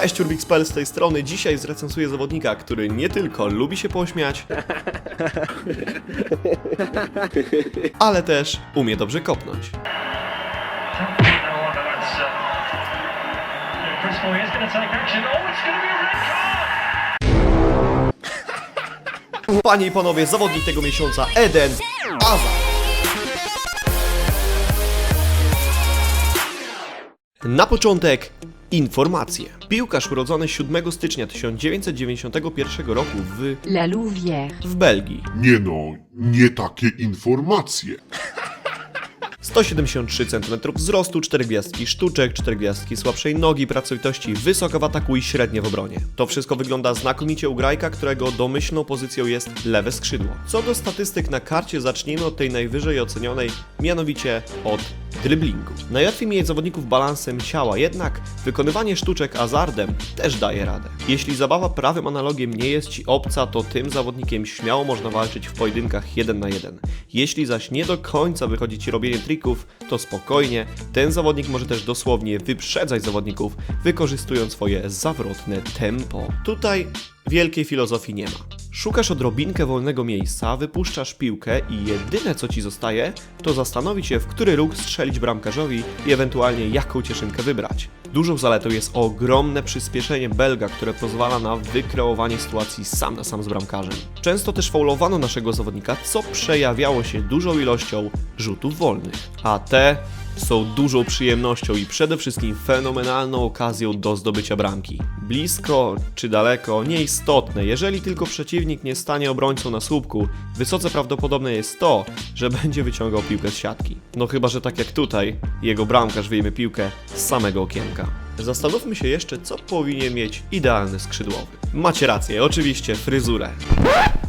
Cześć, Urbix.pl z tej strony. Dzisiaj zrecenzuję zawodnika, który nie tylko lubi się pośmiać, ale też umie dobrze kopnąć. Panie i panowie, zawodnik tego miesiąca Eden Hazard. Na początek informacje. Piłkarz urodzony 7 stycznia 1991 roku w, La Louvière. w Belgii. Nie no, nie takie informacje. 173 cm wzrostu, 4 gwiazdki sztuczek, 4 gwiazdki słabszej nogi, pracowitości, wysoko w ataku i średnie w obronie. To wszystko wygląda znakomicie u grajka, którego domyślną pozycją jest lewe skrzydło. Co do statystyk na karcie, zacznijmy od tej najwyżej ocenionej, mianowicie od driblingu. Najłatwiej mieć zawodników balansem ciała, jednak wykonywanie sztuczek azardem też daje radę. Jeśli zabawa prawym analogiem nie jest Ci obca, to tym zawodnikiem śmiało można walczyć w pojedynkach 1 na 1. Jeśli zaś nie do końca wychodzi Ci robienie trików, to spokojnie, ten zawodnik może też dosłownie wyprzedzać zawodników, wykorzystując swoje zawrotne tempo. Tutaj wielkiej filozofii nie ma. Szukasz odrobinkę wolnego miejsca, wypuszczasz piłkę i jedyne co ci zostaje, to zastanowić się, w który róg strzelić bramkarzowi i ewentualnie jaką cieszynkę wybrać. Dużą zaletą jest ogromne przyspieszenie Belga, które pozwala na wykreowanie sytuacji sam na sam z bramkarzem. Często też faulowano naszego zawodnika, co przejawiało się dużą ilością rzutów wolnych. A te są dużą przyjemnością i przede wszystkim fenomenalną okazją do zdobycia bramki. Blisko czy daleko, nieistotne, jeżeli tylko przeciwnik nie stanie obrońcą na słupku, wysoce prawdopodobne jest to, że będzie wyciągał piłkę z siatki. No chyba, że tak jak tutaj, jego bramkarz wyjmie piłkę z samego okienka. Zastanówmy się jeszcze, co powinien mieć idealny skrzydłowy. Macie rację, oczywiście fryzurę.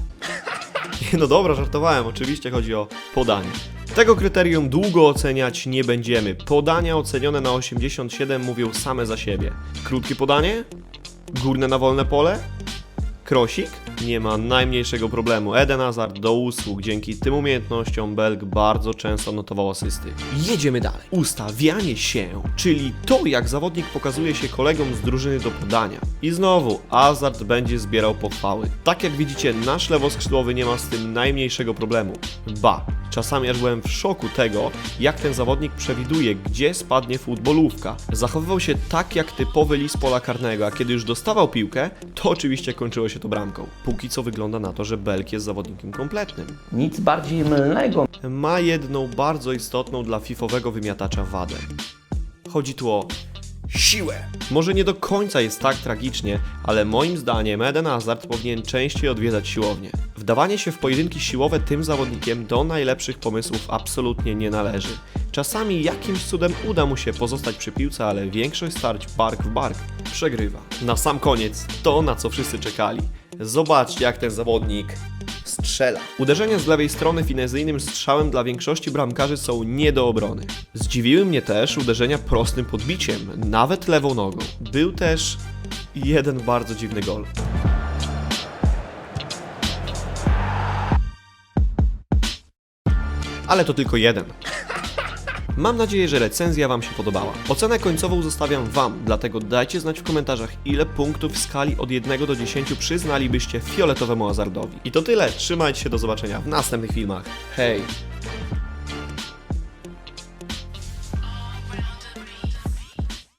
No dobra, żartowałem. Oczywiście chodzi o podanie. Tego kryterium długo oceniać nie będziemy. Podania ocenione na 87 mówią same za siebie. Krótkie podanie? Górne na wolne pole? Krosik? Nie ma najmniejszego problemu. Eden Hazard do usług. Dzięki tym umiejętnościom Belg bardzo często notował asysty. Jedziemy dalej. Ustawianie się, czyli to jak zawodnik pokazuje się kolegom z drużyny do podania. I znowu, Hazard będzie zbierał pochwały. Tak jak widzicie, nasz lewoskrzydłowy nie ma z tym najmniejszego problemu. Ba, czasami aż byłem w szoku tego, jak ten zawodnik przewiduje, gdzie spadnie futbolówka. Zachowywał się tak jak typowy lis pola karnego, a kiedy już dostawał piłkę, to oczywiście kończyło się to bramką. Póki co wygląda na to, że Belk jest zawodnikiem kompletnym. Nic bardziej mylnego. Ma jedną bardzo istotną dla fifowego wymiatacza wadę. Chodzi tu o siłę. Może nie do końca jest tak tragicznie, ale moim zdaniem Eden Hazard powinien częściej odwiedzać siłownię. Wdawanie się w pojedynki siłowe tym zawodnikiem do najlepszych pomysłów absolutnie nie należy. Czasami jakimś cudem uda mu się pozostać przy piłce, ale większość starć bark w bark przegrywa. Na sam koniec to, na co wszyscy czekali. Zobaczcie, jak ten zawodnik strzela. Uderzenia z lewej strony finezyjnym strzałem dla większości bramkarzy są nie do obrony. Zdziwiły mnie też uderzenia prostym podbiciem, nawet lewą nogą. Był też jeden bardzo dziwny gol. Ale to tylko jeden. Mam nadzieję, że recenzja Wam się podobała. Ocenę końcową zostawiam Wam, dlatego dajcie znać w komentarzach, ile punktów w skali od 1 do 10 przyznalibyście fioletowemu hazardowi. I to tyle, trzymajcie się, do zobaczenia w następnych filmach. Hej!